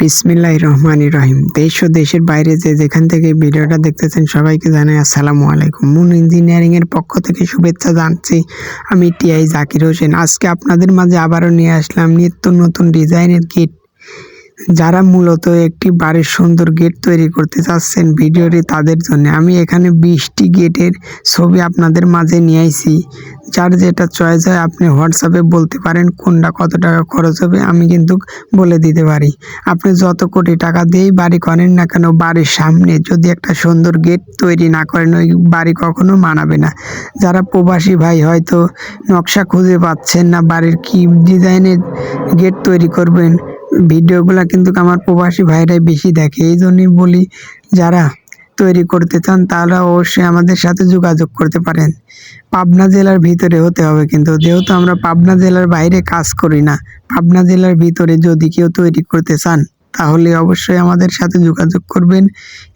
বিসমিল্লাহ রহমান রহিম। দেশ ও দেশের বাইরে যে যেখান থেকে ভিডিওটা দেখতেছেন সবাইকে জানাই আসসালামু আলাইকুম। মুন ইঞ্জিনিয়ারিং এর পক্ষ থেকে শুভেচ্ছা জানছি আমি টিআই জাকির হোসেন। আজকে আপনাদের মাঝে আবারও নিয়ে আসলাম নিত্য নতুন ডিজাইনের কিট যারা মূলত একটি বাড়ির সুন্দর গেট তৈরি করতে চাচ্ছেন ভিডিওটি তাদের জন্য। আমি এখানে বিশটি গেটের ছবি আপনাদের মাঝে নিয়ে আইছি। যার যেটা চয়েস হয় আপনি হোয়াটসঅ্যাপে বলতে পারেন কোনটা কত টাকা খরচ হবে আমি কিন্তু বলে দিতে পারি। আপনি যত কোটি টাকা দিয়েই বাড়ি করেন না কেন বাড়ির সামনে যদি একটা সুন্দর গেট তৈরি না করেন ওই বাড়ি কখনো মানাবে না। যারা প্রবাসী ভাই হয়তো নকশা খুঁজে পাচ্ছেন না বাড়ির কি ডিজাইনের গেট তৈরি করবেন ভিডিওগুলো কিন্তু আমার প্রবাসী ভাইরাই বেশি দেখে। এই জন্যই বলি, যারা তৈরি করতে চান, তারা অবশ্যই আমাদের সাথে যোগাযোগ করতে পারেন। পাবনা জেলার ভিতরে হতে হবে কিন্তু, যেহেতু আমরা পাবনা জেলার বাইরে কাজ করি না, পাবনা জেলার ভিতরে যদি কেউ তৈরি করতে চান, তাহলে অবশ্যই আমাদের সাথে যোগাযোগ করবেন।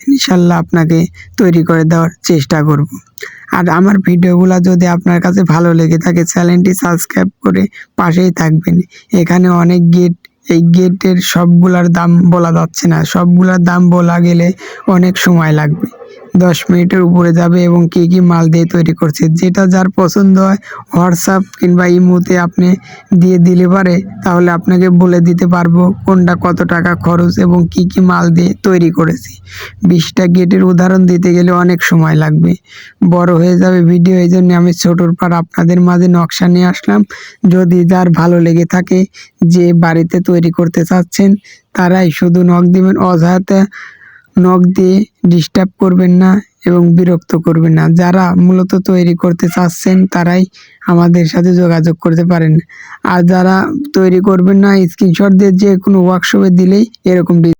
ইনশাল্লাহ আপনাকে তৈরি করে দেওয়ার চেষ্টা করব। আর আমার ভিডিওগুলো যদি আপনার কাছে ভালো লেগে থাকে, চ্যানেলটি সাবস্ক্রাইব করে পাশেই থাকবেন। এখানে অনেক গেট এই গেটের সবগুলার দাম বলা যাচ্ছে না। সবগুলার দাম বলা গেলে অনেক সময় লাগবে। দশ মিনিটের উপরে যাবে এবং কী কী মাল দিয়ে তৈরি করছে। যেটা যার পছন্দ হয়, হোয়াটসঅ্যাপ কিংবা ইমোতে আপনি দিয়ে দিলে পারে, তাহলে আপনাকে বলে দিতে পারব কোনটা কত টাকা খরচ এবং কি কি মাল দিয়ে তৈরি করেছি। বিশটা গেটের উদাহরণ দিতে গেলে অনেক সময় লাগবে। বড় হয়ে যাবে ভিডিও, এই জন্য আমি ছোটোর পর আপনাদের মাঝে নকশা নিয়ে আসলাম। যদি যার ভালো লেগে থাকে, যে বাড়িতে তৈরি করতে চাচ্ছেন, তারাই শুধু নখ দিবেন। অযথা নখ দিয়ে ডিস্টার্ব করবেন না এবং বিরক্ত করবেন না। যারা মূলত তৈরি করতে চাচ্ছেন, তারাই আমাদের সাথে যোগাযোগ করতে পারেন। আর যারা তৈরি করবেন না স্ক্রিনশট দিয়ে যে কোনো ওয়ার্কশপে দিলেই এরকম